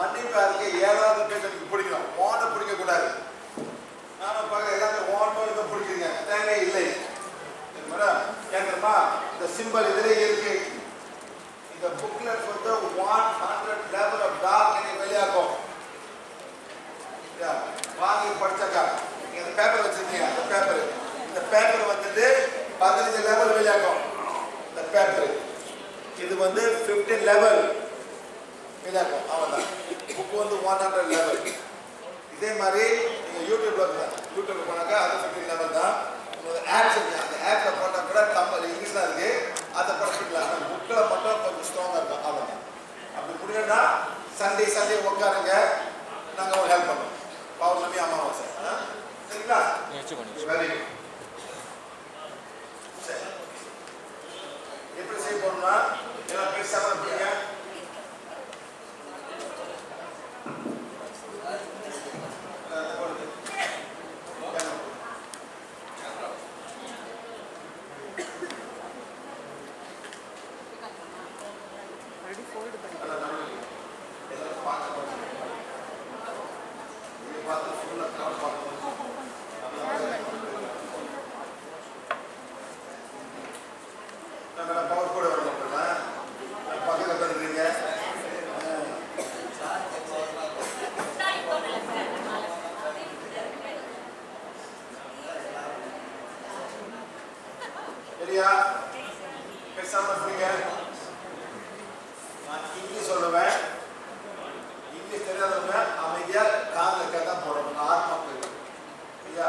மன்னிப்பா இருக்க ஏழாவது பேஜ் எனக்கு பிடிக்கணும். ஓன பிடிக்க கூடாது. நானும் பார்க்க எல்லாமே ஓனோ இதை பிடிக்கிறீங்க. தேவை இல்லை. சரி மேடம் இந்த சிம்பிள் இதிலே இருக்கு. இந்த புக்லெட் வந்து one hundred level of dark எனக்கு வெளியாகும். வாங்கி படிச்சாக்கா நீங்க அந்த பேப்பர் வச்சிருக்கீங்க அந்த பேப்பர் இந்த பேப்பர் வந்துட்டு பதினஞ்சு லெவல் வெளியாகும். இந்த பேப்பர் இது வந்து 15 லெவல் வெளியாகும் அவ்வளோதான் புக் வந்து ஒன் ஹண்ட்ரட் லெவல் இதே மாதிரி நீங்கள் யூடியூப்ல இருந்தா- யூடியூப்ல போனாக்கா அது 15 லெவல் தான். உங்களுக்கு ஆப்ஸ் இருக்கு. அந்த ஆப்ல போட்டால் கூட தமிழ் இங்கிலீஷ்ல இருக்கு. அதை படிச்சுக்கலாம் ஆனால் புக்கில் மட்டும் கொஞ்சம் ஸ்ட்ராங்காக இருக்கும். அவ்வளோதான் அப்படி முடியலன்னா சண்டே சண்டே உட்காருங்க. நாங்கள் ஹெல்ப் பண்ணுவோம். பௌர்ணமி அமாவாசை? சரிங்களா? வெரி குட் சரி. எப்படி செய்ய போறோம்னா எல்லாம் பெருசாக இருப்பீங்க சரியா பேசாம இருப்பீங்க நான் இங்கிலீஷ் சொல்லுவேன் இங்கிலீஷ் தெரியாதவங்க அமைதியா காதில் கேட்டா போடணும் ஆத்மா போயிடும் சரியா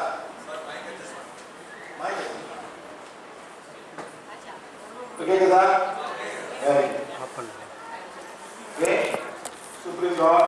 கேக்குதா வெரி குட் சுப்ரீம்